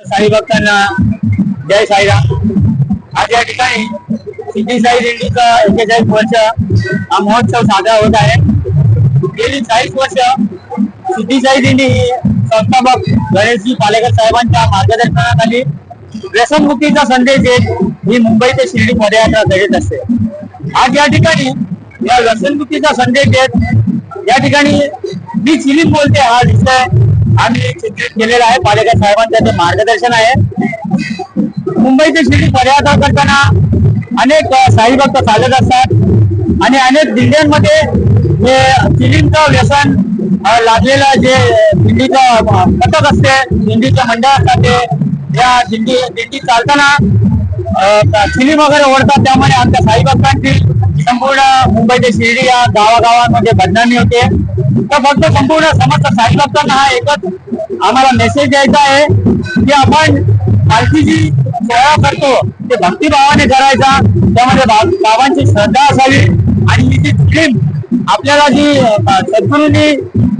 साई भक्तांना जय साईराम. आज या ठिकाणी सिद्धी साई दिंडीचा एक्केचाळीस वर्ष हा महोत्सव साजरा होत आहे. गेली चाळीस वर्ष सिद्धी साई दिंडी ही संस्थापक गणेशजी पालेकर साहेबांच्या मार्गदर्शनाखाली व्यसनमुक्तीचा संदेश देत ही मुंबई ते शिर्डी पदयात्रा करीत असते. आज या ठिकाणी या व्यसनमुक्तीचा संदेश देत या ठिकाणी मी चिलीम बोलते हा विषय आम्ही चित्रित केलेलं आहे. पालिका साहेबांचं ते मार्गदर्शन आहे. मुंबई ते शिर्डी करताना अनेक साई भक्त चालत असतात. आणि अनेक दिंड्यांमध्ये हे चिलीमचं व्यसन लागलेलं लादलेलं जे दिंडीचं पथक असते दिंडीचं मंडळ असतात ते. या दिंडी दिंडी चालताना फिल्म वगैरे ओढतात त्यामुळे आमच्या साई भक्तांची. संपूर्ण मुंबईच्या शिर्डी या गावागावांमध्ये बदनामी होते. तर फक्त संपूर्ण समस्त साई भक्तांना हा एकच आम्हाला मेसेज द्यायचा आहे की आपण पालखीची सोहळा करतो ते भक्तिभावाने करायचा. त्यामध्ये बाबांची श्रद्धा असावी. आणि ही जी फिल्म आपल्याला जी सद्गुरूंनी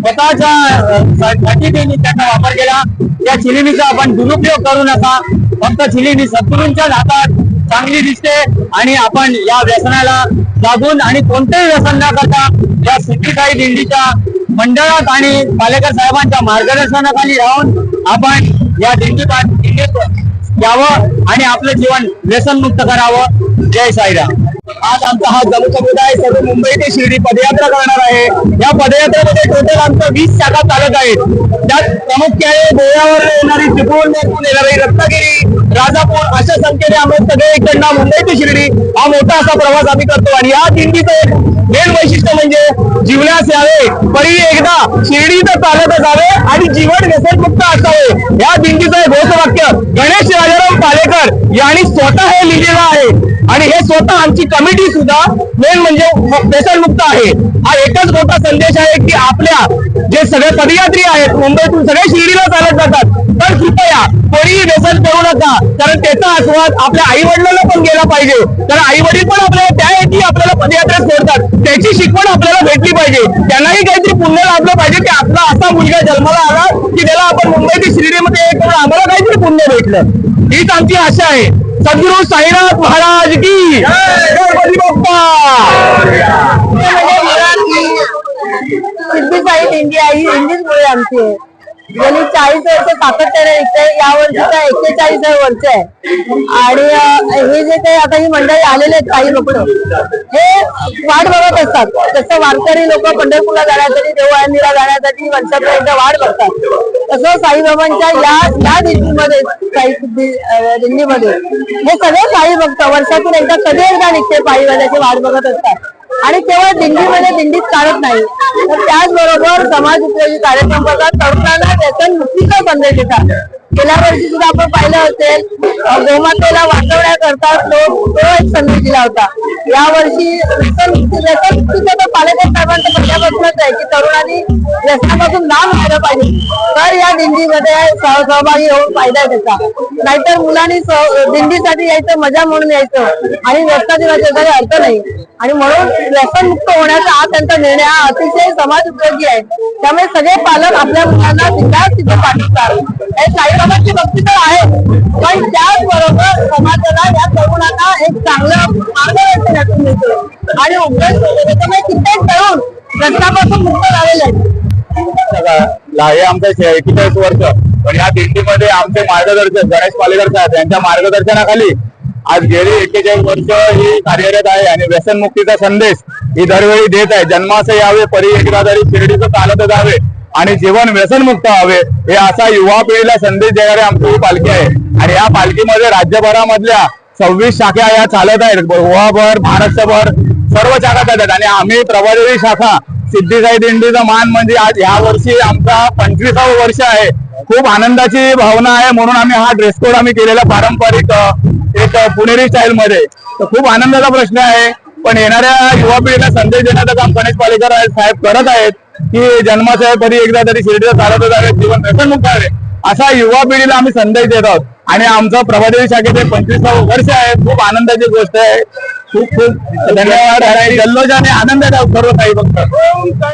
स्वतःच्या साठी त्यांनी त्याचा वापर केला. या चिलिमीचा आपण दुरुपयोग करू नका. फक्त चिलिमी सद्गुरूंच्याच हातात चांगली दिसते आणि आपण या व्यसनाला लागून आणि कोणतेही व्यसन न करता या सिद्धिसाई दिंडीच्या मंडळात आणि पालेकर साहेबांच्या मार्गदर्शनाखाली राहून आपण या दिंडी दिंडीत यावं आणि आपलं जीवन व्यसनमुक्त करावं. जय साईराम. आज आमचा हा जम्मू समुदाय सर्व मुंबई ते शिर्डी पदयात्रा करणार आहे. या पदयात्रेमध्ये टोटल आमचं वीस शाखा चालत आहेत. त्यात प्रामुख्याने गोव्यावर येणारी चिपळूण येणारी रत्नागिरी राजापूर अशा संख्येने आम्ही सगळे इकडनं मुंबई ते शिर्डी. हा मोठा असा प्रवास आम्ही करतो. आणि या दिंडीचं एक मेन वैशिष्ट्य म्हणजे जीवनास यावे परी एकदा शिर्डी तर चालत जावे आणि जीवन व्यसनमुक्त असावे. या दिंडीचं एक घोषवाक्य गणेश राजाराम यांनी स्वतः हे लिहिलेलं आहे. आणि हे स्वतः आमची कमिटी सुद्धा मेन म्हणजे व्यसनमुक्त आहे. हा एकच मोठा संदेश आहे की आपल्या जे सगळे पदयात्री आहेत मुंबईतून सगळे शिर्डीला चालत जातात. तर कृपया कोणीही व्यसन करू नका. कारण त्याचा आस्वाद आपल्या आई वडिलांना पण गेला पाहिजे. कारण आई वडील पण आपल्याला त्या हेतू आपल्याला पदयात्रेत सोडतात. त्याची शिकवण आपल्याला भेटली पाहिजे. त्यांनाही काहीतरी पुण्य लाभलं पाहिजे की आपला असा मुलगा जन्माला आला की त्याला आपण मुंबई ते शिर्डीमध्ये हे करून आम्हाला पुण्य भेटलं. हीच आमची आशा आहे. सद्गुरु साईनाथ महाराज की गणपती बाप्पा. सिद्धी साई दिंडी ही मुळे आमची आहे. गेली चाळीस वर्ष सातत्याने विकते या वर्षीचा एक्केचाळीस वर्ष आहे आणि हे जे काही आता ही मंडळी आलेले आहेत काही लोक हे वाट बघत असतात. जसं वारकरी लोक पंढरपूरला जाण्यासाठी देवळांनीला जाण्यासाठी वर्षातून एकदा वाट बघतात. तसं साईबाबांच्या या या दिंडीमध्ये साई दिंडीमध्ये हे सगळे साई भक्त वर्षातून एकदा कधी एकदा निघते पायीवाल्याची वाट बघत असतात. आणि केवळ दिंडीमध्ये दिंडीत काढत नाही. तर त्याचबरोबर समाज उपयोगी कार्यक्रम करतात. तरुणांना व्यसन मुक्तीचा संदेश देतात. गेल्या वर्षी सुद्धा आपण पाहिलं असेल गोमातेला वाचवण्याकरता तो तो एक संदेश दिला होता. या वर्षी व्यसन व्यसन मुक्तीचा पालन पालकर आहे की तरुणांनी व्यसनापासून लांब राहिलं पाहिजे. तर या दिंडीमध्ये सहभागी होऊन फायदा आहे त्याचा. नाहीतर मुलांनी दिंडीसाठी यायचं मजा म्हणून यायचं. आणि व्यसनाची त्याचा काही अर्थ नाही. आणि म्हणून व्यसनमुक्त होण्याचा हा त्यांचा निर्णय हा अतिशय समाज उपयोगी आहे. त्यामुळे सगळे पालक आपल्या मुलांना तिथं तिथे पाठवतात. हे साईबाबांची भक्ती तर आहे. पण त्याचबरोबर समाजाला या तरुणांना एक चांगलं मार्गदर्शन यातून मिळतं. आणि उपयोग त्याच्यामुळे कित्येक तरुण व्यसनापासून मुक्त झालेले आहेत. हे आमचं एकेचाळीस वर्ष. पण या दिंडीमध्ये आमचे मार्गदर्शक गणेश पालेकर साहेब यांच्या मार्गदर्शनाखाली आज गेली एकेचाळीस वर्ष ही कार्यरत आहे आणि व्यसनमुक्तीचा संदेश ही दरवेळी देत आहे. जन्मास यावे परी एकदा तरी शिर्डीचं चालत जावे आणि जीवन व्यसनमुक्त व्हावे हे असा युवा पिढीला संदेश देणारी आमची ही पालखी आहे. आणि या पालखीमध्ये राज्यभरामधल्या सव्वीस शाखा या चालत आहेत. गोवाभर महाराष्ट्रभर सर्व शाखा चालतात आणि आम्ही प्रभादेवी शाखा सिद्धिसाई दिंडीचा मान म्हणजे आज ह्या वर्षी आमचा पंचवीसावं वर्ष आहे. खूप आनंदाची भावना आहे म्हणून आम्ही हा ड्रेस कोड आम्ही केलेला पारंपरिक एक पुणेरी स्टाईल मध्ये. तर खूप आनंदाचा प्रश्न आहे. पण येणाऱ्या युवा पिढीला संदेश देण्याचं काम गणेश पालेकर साहेब करत आहेत की जन्माचं कधी एकदा तरी शिर्डीला चालत जावे जीवन व्यसनमुक्त आहे असा युवा पिढीला आम्ही संदेश देत आहोत. आणि आमचं प्रभादेवी शाखेचे पंचवीसावं वर्ष आहे. खूप आनंदाची गोष्ट आहे. खूप खूप धन्यवाद. आणि जल्लोषाने आनंद सर्व काही फक्त.